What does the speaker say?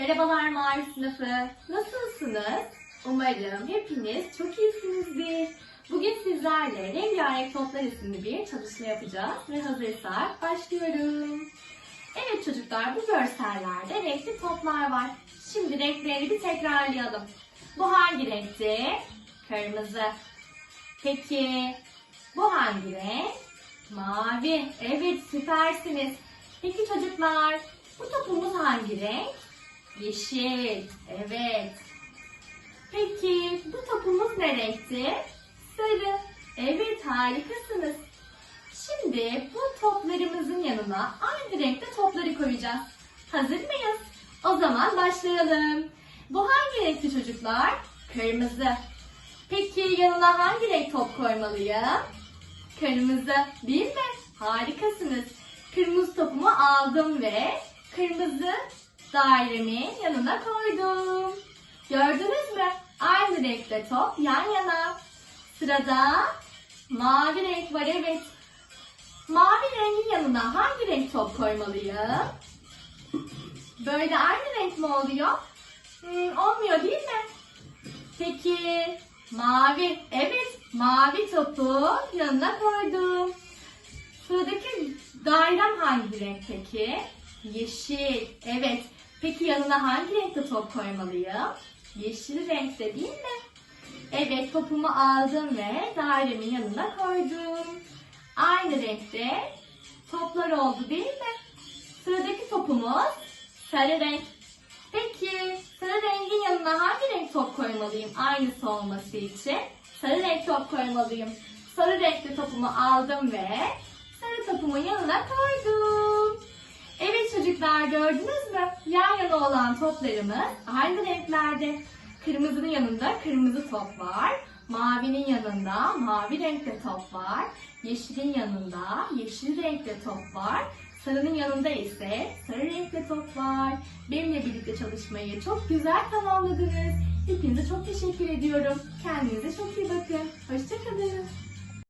Merhabalar Mavi sınıfı. Nasılsınız? Umarım hepiniz çok iyisinizdir. Bugün sizlerle Rengarenk Toplar isimli bir çalışma yapacağız ve hazırsak başlıyorum. Evet çocuklar bu görsellerde renkli toplar var. Şimdi renkleri bir tekrarlayalım. Bu hangi renkti? Kırmızı. Peki bu hangi renk? Mavi. Evet süpersiniz. Peki çocuklar bu topumuz hangi renk? Yeşil. Evet. Peki bu topumuz ne renkti? Sarı. Evet harikasınız. Şimdi bu toplarımızın yanına aynı renkte topları koyacağız. Hazır mıyız? O zaman başlayalım. Bu hangi renkti çocuklar? Kırmızı. Peki yanına hangi renk top koymalıyım? Kırmızı değil mi? Harikasınız. Kırmızı topumu aldım ve kırmızı dairemin yanına koydum. Gördünüz mü? Aynı renkte top yan yana. Sırada mavi renk var evet. Mavi rengin yanına hangi renk top koymalıyım? Böyle aynı renk mi oluyor? Hmm, olmuyor değil mi? Peki mavi. Evet mavi topu yanına koydum. Sıradaki dairem hangi renk peki? Yeşil. Evet. Peki yanına hangi renkte top koymalıyım? Yeşil renkte değil mi? Evet topumu aldım ve dairemin yanına koydum. Aynı renkte toplar oldu değil mi? Sıradaki topumuz sarı renk. Peki sarı rengin yanına hangi renk top koymalıyım aynısı olması için? Sarı renk top koymalıyım. Sarı renkli topumu aldım ve sarı topumun yanına koydum. Çocuklar gördünüz mü? Yan yana olan toplarımız aynı renklerde. Kırmızının yanında kırmızı top var. Mavinin yanında mavi renkte top var. Yeşilin yanında yeşil renkte top var. Sarının yanında ise sarı renkte top var. Benimle birlikte çalışmayı çok güzel tamamladınız. Hepinize çok teşekkür ediyorum. Kendinize çok iyi bakın. Hoşçakalın.